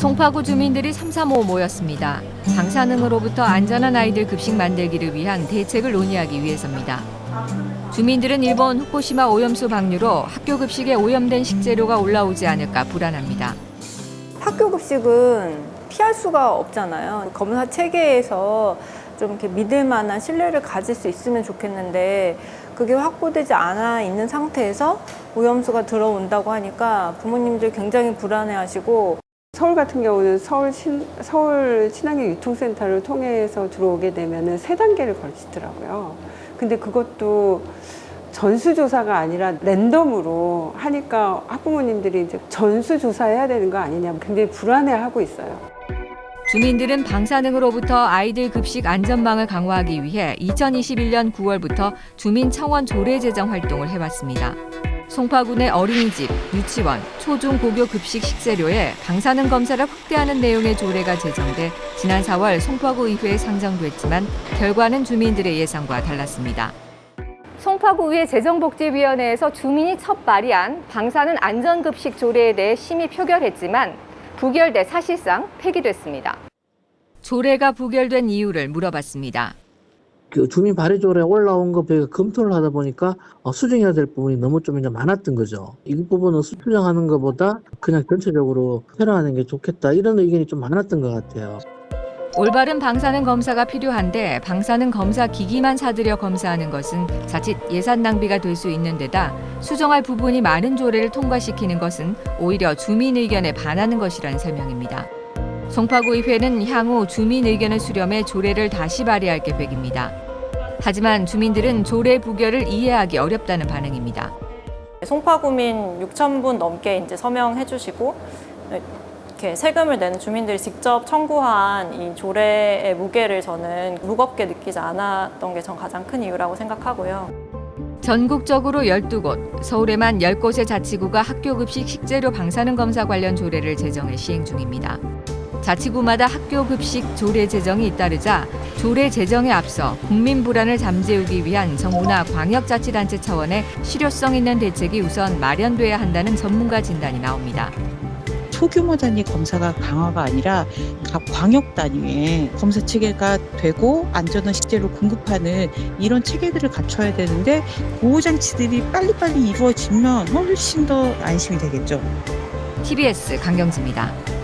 송파구 주민들이 삼삼오오 모였습니다. 방사능으로부터 안전한 아이들 급식 만들기를 위한 대책을 논의하기 위해서입니다. 주민들은 일본 후쿠시마 오염수 방류로 학교 급식에 오염된 식재료가 올라오지 않을까 불안합니다. 학교 급식은 피할 수가 없잖아요. 검사 체계에서 좀 이렇게 믿을 만한 신뢰를 가질 수 있으면 좋겠는데 그게 확보되지 않아 있는 상태에서 오염수가 들어온다고 하니까 부모님들 굉장히 불안해하시고 서울 같은 경우는 서울 신, 서울 친환경 유통센터를 통해서 들어오게 되면은 세 단계를 걸치더라고요. 근데 그것도 전수조사가 아니라 랜덤으로 하니까 학부모님들이 이제 전수조사해야 되는 거 아니냐 굉장히 불안해하고 있어요. 주민들은 방사능으로부터 아이들 급식 안전망을 강화하기 위해 2021년 9월부터 주민 청원 조례 제정 활동을 해왔습니다. 송파군의 어린이집, 유치원, 초중 고교 급식 식재료에 방사능 검사를 확대하는 내용의 조례가 제정돼 지난 4월 송파구 의회에 상정됐지만 결과는 주민들의 예상과 달랐습니다. 송파구의회 재정복지위원회에서 주민이 첫 발의한 방사능 안전급식 조례에 대해 심의 표결했지만 부결돼 사실상 폐기됐습니다. 조례가 부결된 이유를 물어봤습니다. 그 주민 발의조례 올라온 거 저희가 검토를 하다 보니까 어, 수정해야 될 부분이 너무 좀 이제 많았던 거죠. 이 부분은 수정하는 것보다 그냥 전체적으로 폐라하는 게 좋겠다 이런 의견이 좀 많았던 것 같아요. 올바른 방사능 검사가 필요한데 방사능 검사 기기만 사들여 검사하는 것은 자칫 예산 낭비가 될 수 있는 데다 수정할 부분이 많은 조례를 통과시키는 것은 오히려 주민 의견에 반하는 것이라는 설명입니다. 송파구의회는 향후 주민 의견을 수렴해 조례를 다시 발의할 계획입니다. 하지만 주민들은 조례 부결을 이해하기 어렵다는 반응입니다. 송파구민 6천 분 넘게 이제 서명해 주시고 이렇게 세금을 내는 주민들이 직접 청구한 이 조례의 무게를 저는 무겁게 느끼지 않았던 게 전 가장 큰 이유라고 생각하고요. 전국적으로 12곳, 서울에만 10곳의 자치구가 학교 급식 식재료 방사능 검사 관련 조례를 제정해 시행 중입니다. 자치구마다 학교 급식 조례 제정이 잇따르자 조례 제정에 앞서 국민 불안을 잠재우기 위한 정부나 광역자치단체 차원의 실효성 있는 대책이 우선 마련돼야 한다는 전문가 진단이 나옵니다. 소규모 단위 검사가 강화가 아니라 각 광역 단위의 검사 체계가 되고 안전한 식재료 공급하는 이런 체계들을 갖춰야 되는데 보호 장치들이 빨리빨리 이루어지면 훨씬 더 안심이 되겠죠. TBS 강경지입니다.